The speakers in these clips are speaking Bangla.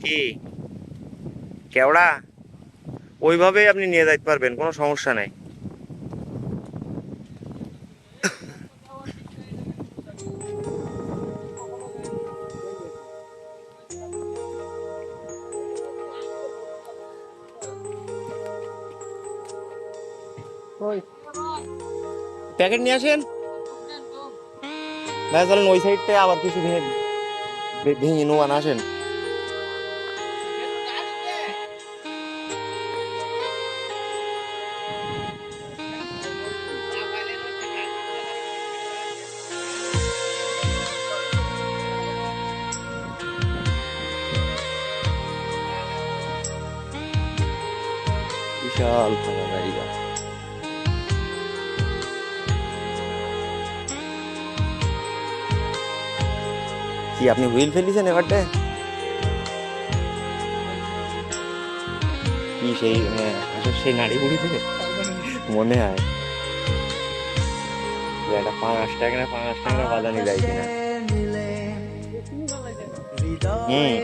কি? কেওড়া? ওইভাবে আপনি নিয়ে যাইতে পারবেন কোনো সমস্যা নাই। প্যাকেট নিয়ে আসেন? ভাই চলেন ওই সাইডটা আবার কিছু ভেঙে ভে- ভেঙে নোয়ান আসেন বিশাল ভাঙা জায়গা কি আপনি হুইল ফেলিছেন এবারটা? কি সেই মানে আসলে সেই নাড়ি বুড়ি থেকে? মনে হয়। একটা পাঁচ টাকা না পাঁচ টাকা বাজানি যায় কিনা। হুম।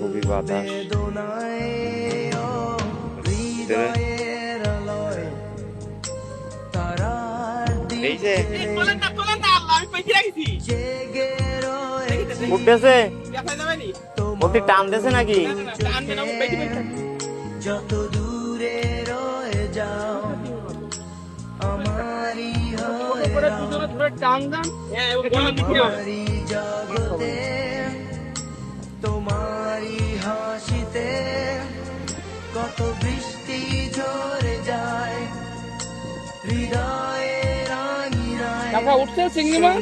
খুবই বাতাস। যে উঠতেছে? দেখা যাবে নি নাকি যত দূরে রয়ে যাও আমারই হয়ে টান তোমারই জগতে তোমারই হাসিতে কত বৃষ্টি ঝরে যায়। হৃদয়ে টাকা উঠছে চিংড়ি মাছ?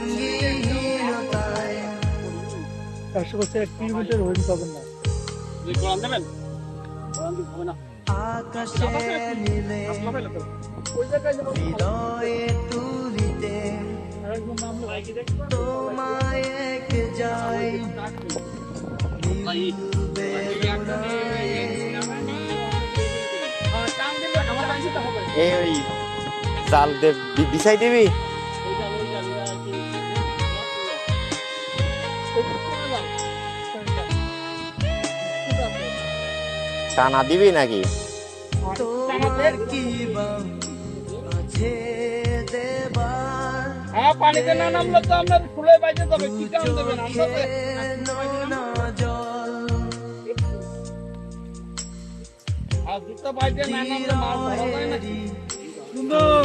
চারশো বছর এক কিলোমিটার হইন পাবেন না। দেবেন? আকাশে নীলে তো? ওই জায়গায় যাব। হৃদয়ে তুলিতে আরেকজন নাম লাইকি তোমায় এক যাই। টান দিলে আমার কাছে হবে এই ওই চাল দে বিছাই দিবি? টানা দিবি নাকি? হ্যাঁ পানিতে না নামলে তো আপনার ফুলে বাইতে যাবে কি কারণ দেবেন? আমরা জল। আর দুটো বাইতে না নামলে মাছ ধরা যায় না। সুন্দর।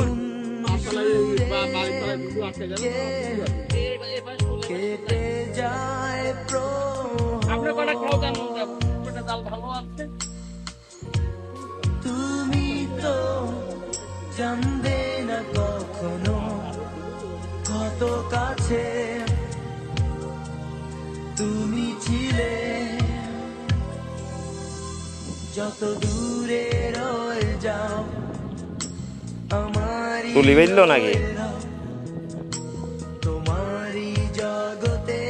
কেটে যায় আপনি কটা প্রহ খাও দেন ওটা ডাল ভালো আছে। জানবে না কখনো কত কাছে তুমি ছিলে। যত দূরে রয়ে যাও আমারই তুলি বেললো নাকি? তোমারই জগতে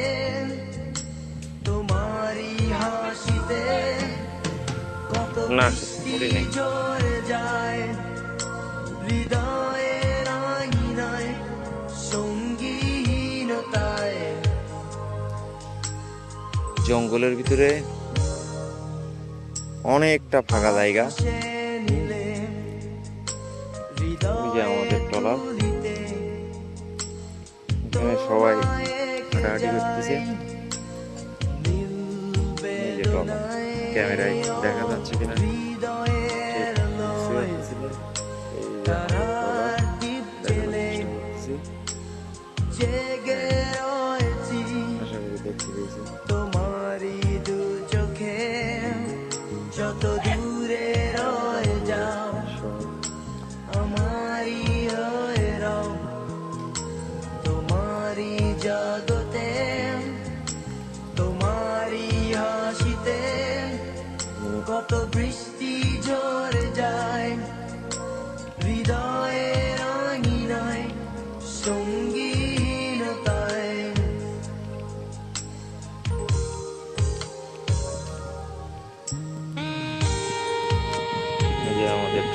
তোমারই হাসিতে কত না, যায়। হৃদয়ের সঙ্গীনতায় জঙ্গলের ভিতরে অনেকটা ফাঁকা জায়গা। যে আমাদের এখানে সবাই হাঁটাহাঁটি করতেছে। ক্যামেরায় দেখা যাচ্ছে কিনা? জেগে রয়েছি। তোমারই দু চোখে যত দূরে রয়ে যাও, আমারই হয়ে রও। তোমারই জগতে, তোমারই হাসিতে কত বৃষ্টি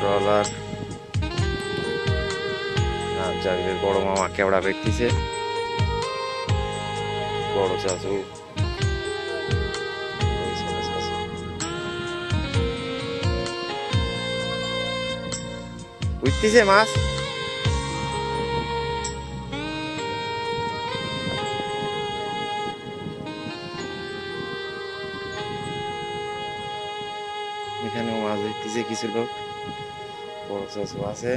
ট্রলার। চাষের বড় মামা কেওড়া ব্যক্তিছে বড় চাষু। উঠতেছে মাছ? এখানেও মাছ ধরতেছে কিছু লোক বড় চাচু আছে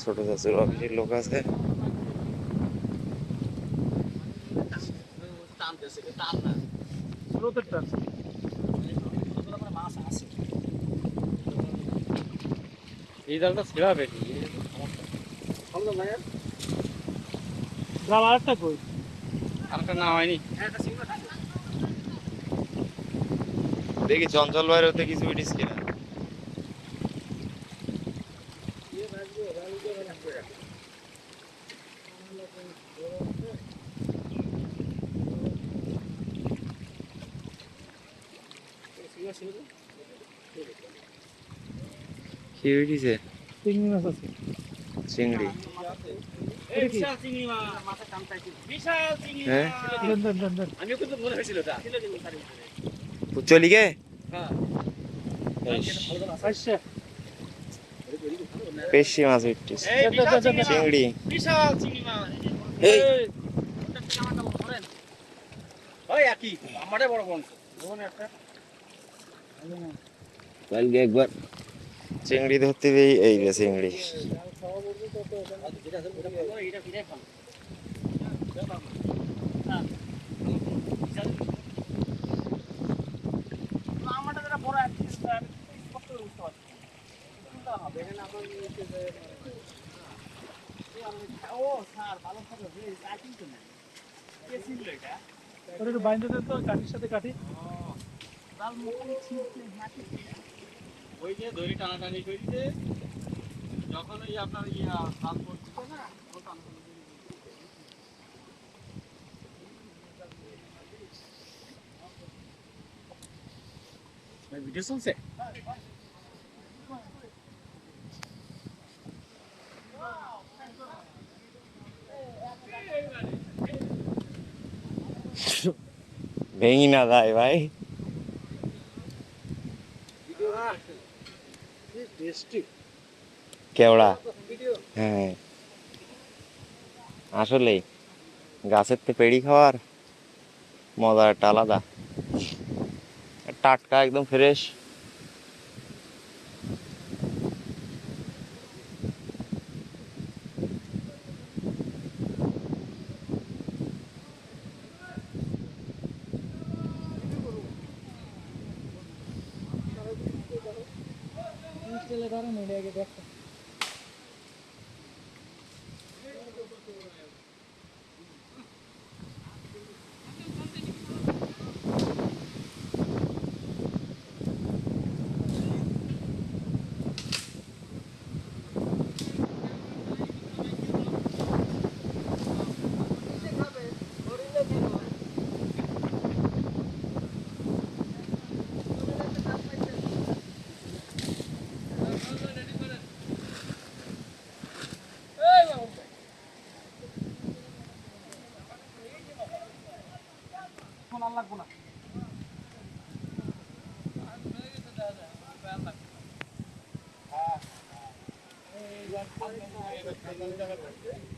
ছোট চাচুর অফিসের লোক আছে। আছে এই জালটা ছেড়া জাল আরেকটা কই? আরেকটা না হয়নি। দেখি চঞ্চল ভাইয়ের ওতে কিছু উঠিস কিনা। কি উঠিছে চিংড়ি। মাছ আছে চিংড়ি হ্যাঁ? কিন্তু মনে হয়েছিল চলি গে হ্যাঁ পেশি মাছ বিশাল চিংড়ি মাছ। চিংড়ি। চিংড়ি মাছ। এই। ওটা থেকে আমারটা বড় ধরেন। ওই একই আমারটাই বড় বংশ ধরুন একটা কালকে একবার চিংড়ি ধরতে গিয়ে এই রে চিংড়ি যেটা আছে ওটা ভালো, এইটা ফিরে খান আমারটা যেটা বড় এক পিস স্পষ্ট করে বুঝতে পারছি চিন্তা হবে এখানে আপনার নিচে যে ও স্যার ভালো থাকবে বেশ আর কিন্তু না কে ছিল এটা ওটা একটু বাইন্দে দেন তো, কাঠির সাথে কাঠি। ওই যে দড়ি টানাটানি করিতে যখন ওই আপনার ইয়া জাল পড়ছিল না ভিডিও চলছে ভেঙি না যায় ভাই কেওড়া হ্যাঁ। আসলে, গাছের তো পেড়ি খাওয়ার মজা একটা আলাদা। টাটকা একদম ফ্রেশ ফোন আর লাগবো না